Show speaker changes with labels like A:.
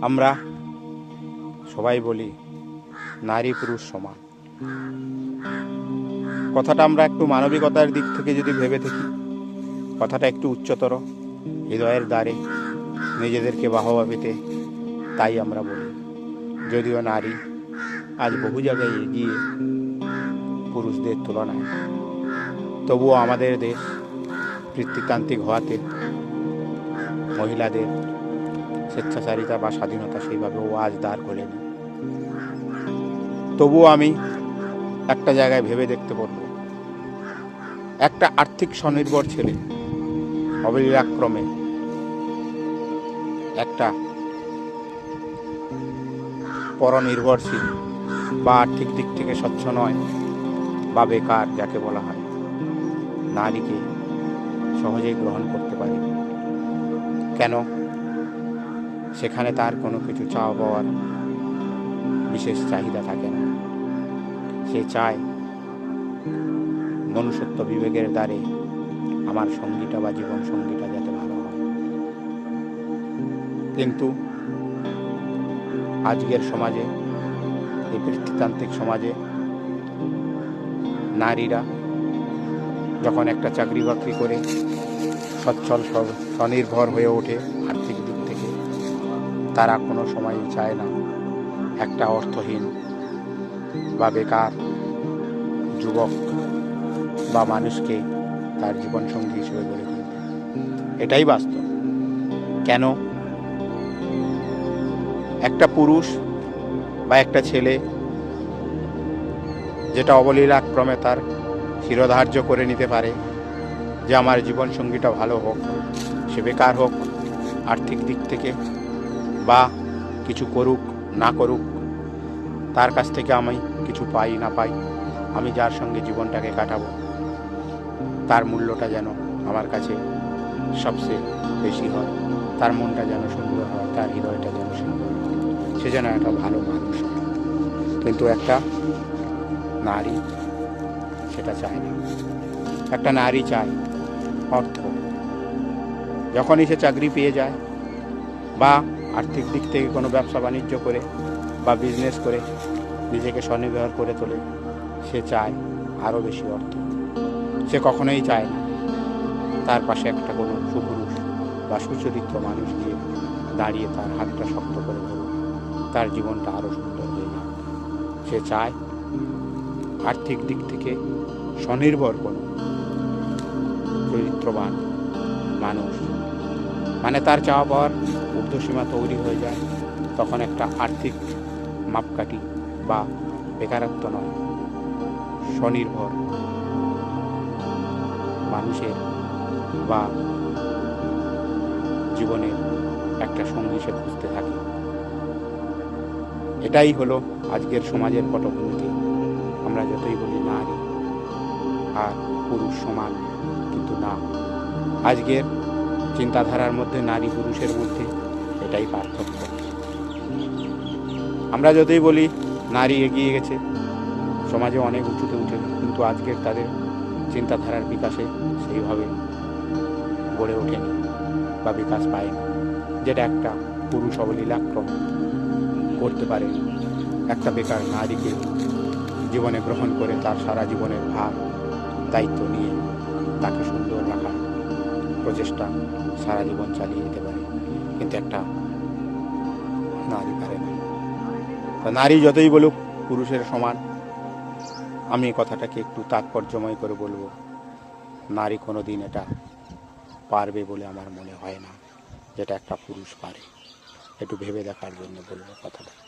A: আমরা সবাই বলি, নারী পুরুষ সমান। কথাটা আমরা একটু মানবিকতার দিক থেকে যদি ভেবে থাকি কথাটা একটু উচ্চতর, হৃদয়ের দ্বারে, নিজেদেরকে বাহবা পেতে তাই আমরা বলি, যদিও নারী আজ বহু জায়গায় এগিয়ে পুরুষদের তুলনায়। তবুও আমাদের দেশ পিতৃতান্ত্রিক হওয়াতে মহিলাদের স্বেচ্ছাচারিতা বা স্বাধীনতা সেইভাবে ও আজ দাঁড় করেনি। তবুও আমি একটা জায়গায় ভেবে দেখতে পারব। একটা আর্থিক স্বনির্ভর ছেলে, অবলীলাক্রমে একটা পরনির্ভরশীল বা আর্থিক দিক থেকে স্বচ্ছ নয় বা বেকার যাকে বলা হয়, নারীকে সহজেই গ্রহণ করতে পারে। কেন? সেখানে তার কোনো কিছু চাওয়া পাওয়ার বিশেষ চাহিদা থাকে না। সে চায় মনুষ্যত্ব বিবেকের দ্বারে আমার সঙ্গীটা বা জীবন সঙ্গীটা যাতে ভালো হয়। কিন্তু আজকের সমাজে, এই পিতৃতান্ত্রিক সমাজে নারীরা যখন একটা চাকরি বাকরি করে সচ্ছল, স্ব- স্বনির্ভর হয়ে ওঠে আর্থিক দিক থেকে। তারা কোনো সময় চায় না একটা অর্থহীন বা বেকার যুবক বা মানুষকে তার জীবনসঙ্গী হিসেবে গড়ে তুলতে এটাই বাস্তব। কেন? একটা পুরুষ বা একটা ছেলে যেটা অবলীলাক্রমে তার শিরোধার্য করে নিতে পারে যে আমার জীবনসঙ্গীটা ভালো হোক, সে বেকার হোক, আর্থিক দিক থেকে বা কিছু করুক, না করুক, তার কাছ থেকে আমি কিছু পাই, না পাই, আমি যার সঙ্গে জীবনটাকে কাটাবো, তার মূল্যটা যেন আমার কাছে সবচেয়ে বেশি হয়, তার মনটা যেন সুন্দর হয়, তার হৃদয়টা যেন সুন্দর হয়। সে যেন একটা ভালো মানুষ কিন্তু একটা নারী সেটা চায় না। একটা নারী চায় অর্থ। যখনই সে চাকরি পেয়ে যায় বা আর্থিক দিক থেকে কোনো ব্যবসা বাণিজ্য করে বা বিজনেস করে, নিজেকে স্বনির্ভর করে তোলে, সে চায় আরও বেশি অর্থ। সে কখনোই চায় না তার পাশে একটা কোনো সুপুরুষ বা সুচরিত্র মানুষ গিয়ে দাঁড়িয়ে তার হাতটা শক্ত করে ধরুক, তার জীবনটা আরও সুন্দর হয়ে যাক। সে চায় আর্থিক দিক থেকে স্বনির্ভর কোনো চরিত্রবান মানুষ। মানে তার চাওয়া পাওয়ার ঊর্ধ্বসীমা তৈরি হয়ে যায়, তখন একটা আর্থিক মাপকাঠি বা বেকারত্ব নয়, স্বনির্ভর মানুষের বা জীবনের একটা সঙ্গী সে খুঁজতে থাকে। এটাই হলো আজকের সমাজের পটভূমিতে। আমরা যতই বলি নারী আর পুরুষ সমান। কিন্তু না। আজকের চিন্তাধারার মধ্যে নারী পুরুষের মধ্যে এটাই পার্থক্য। আমরা যতই বলি নারী এগিয়ে গেছে, সমাজে অনেক উঁচুতে উঠে, কিন্তু আজকের তাদের চিন্তাধারার বিকাশে সেইভাবে গড়ে ওঠেনি বা বিকাশ পায়নি, যেটা একটা পুরুষ অবলীলাক্রম করতে পারে। একটা বেকার নারীকে জীবনে গ্রহণ করে তার সারা জীবনের ভার, দায়িত্ব নিয়ে। তাকে সুন্দর রাখার প্রচেষ্টা সারা জীবন চালিয়ে যেতে পারে। কিন্তু একটা নারী পারে না। নারী যতই বলুক পুরুষের সমান। আমি কথাটাকে একটু তাৎপর্যময় করে বলব। নারী কোনো দিন এটা পারবে বলে আমার মনে হয় না। যেটা একটা পুরুষ পারে। একটু ভেবে দেখার জন্য বলব কথাটা।